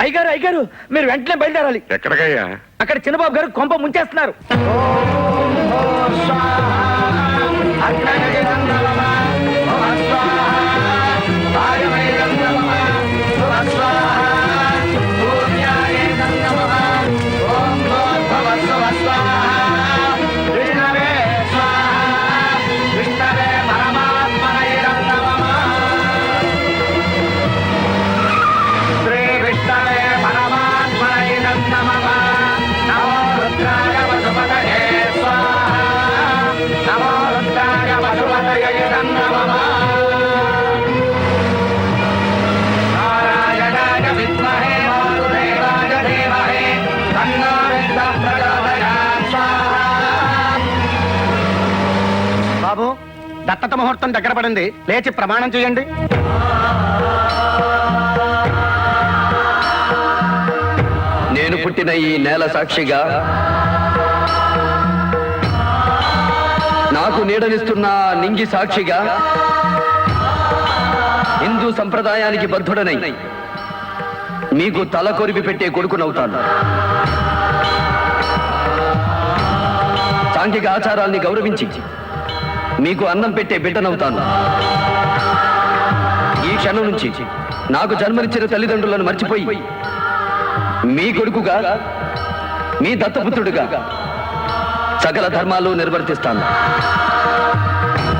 అయ్యగారు అయ్యగారు మీరు వెంటనే బయలుదేరాలి. ఎక్కడికయ్యా? అక్కడ చిన్నబాబు గారు కొంప ముంచేస్తున్నారు. దత్తత ముహూర్తం దగ్గర పడింది. లేచి ప్రమాణం చేయండి. నేను పుట్టిన ఈ నేల సాక్షిగా నాకు నీడనిస్తున్న నింగి సాక్షిగా హిందూ సంప్రదాయానికి బద్ధుడనై మీకు తల కొరిపి పెట్టే కొడుకునవుతాను. సాంఘిక ఆచారాల్ని గౌరవించి మీకు అన్నం పెట్టే బిడ్డనవుతాను. ఈ క్షణం నుంచి నాకు జన్మనిచ్చిన తల్లిదండ్రులను మర్చిపోయి మీ కొడుకుగా మీ దత్తపుత్రుడిగా సకల ధర్మాలు నిర్వర్తిస్తాను.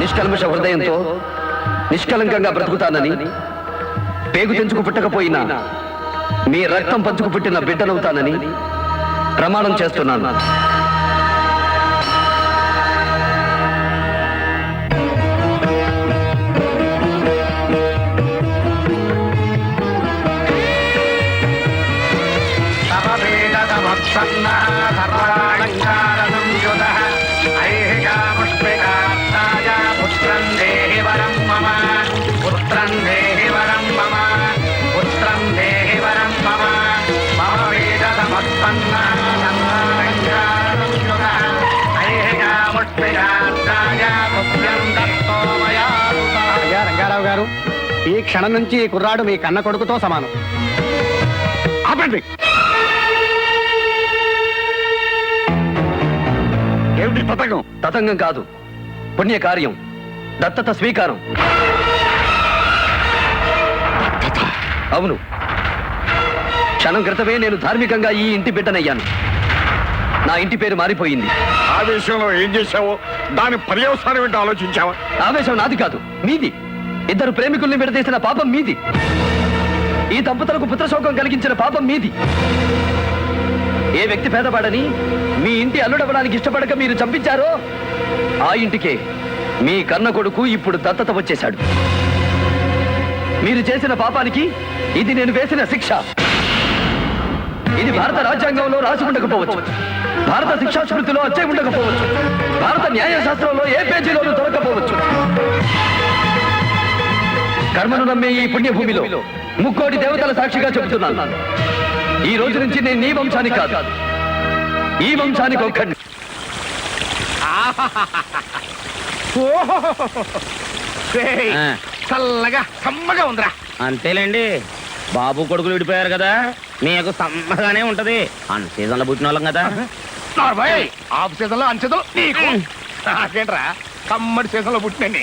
నిష్కల్మష హృదయంతో నిష్కలంకంగా బ్రతుకుతానని పేగు తెంచుకు పుట్టకపోయినా మీ రక్తం పంచుకు పుట్టిన బిడ్డనవుతానని ప్రమాణం చేస్తున్నాను. సమవేదమత్సన్నः రంగారావు గారు ఈ క్షణం నుంచి ఈ కుర్రాడు మీ కన్న కొడుకుతో సమానం. ఆపండి. ఏమిటి పథకం తతంగం కాదు. పుణ్యకార్యం. దత్తత స్వీకారం. అవును. క్షణం క్రితమే నేను ధార్మికంగా ఈ ఇంటి బిడ్డనయ్యాను. నా ఇంటి పేరు మారిపోయింది. ఆ విషయంలో ఏం చేశావో దాని పర్యవసానం ఏంటో ఆలోచించావా? ఆవేశం నాది కాదు మీది. ఇద్దరు ప్రేమికుల్ని విడదీసిన పాపం మీది. ఈ దంపతులకు పుత్రశోకం కలిగించిన పాపం మీది. ఏ వ్యక్తి పేదవాడని మీ ఇంటి అల్లుడవడానికి ఇష్టపడక మీరు చంపించారో ఆ ఇంటికే మీ కన్న కొడుకు ఇప్పుడు దత్తత వచ్చేశాడు. మీరు చేసిన పాపానికి ఇది నేను వేసిన శిక్ష. ఇది భారత రాజ్యాంగంలో రాసి ఉండకపోవచ్చు. భారత శిక్షా స్మృతిలో వచ్చే ఉండకపోవచ్చు. భారత న్యాయశాస్త్రంలో ఏ పేజీలోనూ దొరకపోవచ్చు. కర్మను నమ్మే ఈ పుణ్యభూమిలో ముక్కోటి దేవతల సాక్షిగా చెబుతున్నాను. ఈ రోజు నుంచి నేను నీ వంశానికి కాదు. ఈ వంశానికి ఒక్కడిని చల్లగా కమ్మగా ఉందిరా. అంతేలేండి. బాబు కొడుకులు విడిపోయారు కదా మీకు సమ్మగానే ఉంటది. అన్ సీజన్లో పుట్టిన వాళ్ళం కదా. ఆఫ్ సీజన్లో అన్ సీజన్ నీకు. నాకేంట్రా కమ్మడి సీజన్లో పుట్టినండి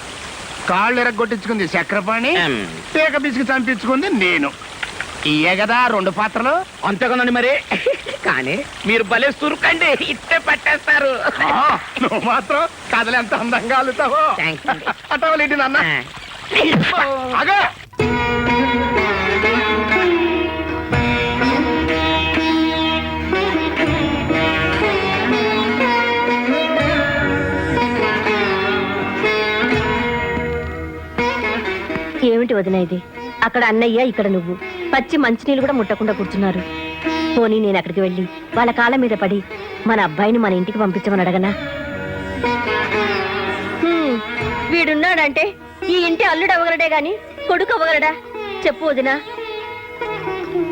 కాళ్ళు ఎరగొట్టించుకుంది చక్రపాణి. పీక పిసికి చంపించుకుంది నేను. ఇయే కదా రెండు పాత్రలు. అంతేకనండి మరి. కానీ మీరు భలే సురుకండి ఇట్టే పట్టేస్తారు. నువ్వు మాత్రం కథలు ఎంత అందంగా అల్లుతావో. అటవలేంటి నాన్న. అగో ఏమిటి వదిన ఇది? అక్కడ అన్నయ్య ఇక్కడ నువ్వు. పచ్చి మంచినీళ్ళు కూడా ముట్టకుండా కూర్చున్నారు. పోనీ నేను అక్కడికి వెళ్ళి వాళ్ళ కాళ్ళ మీద పడి మన అబ్బాయిని మన ఇంటికి పంపించమని అడగనా? వీడున్నాడంటే ఈ ఇంటి అల్లుడు అవ్వగలడే గాని కొడుకు అవ్వగలడా? చెప్పు వదినా.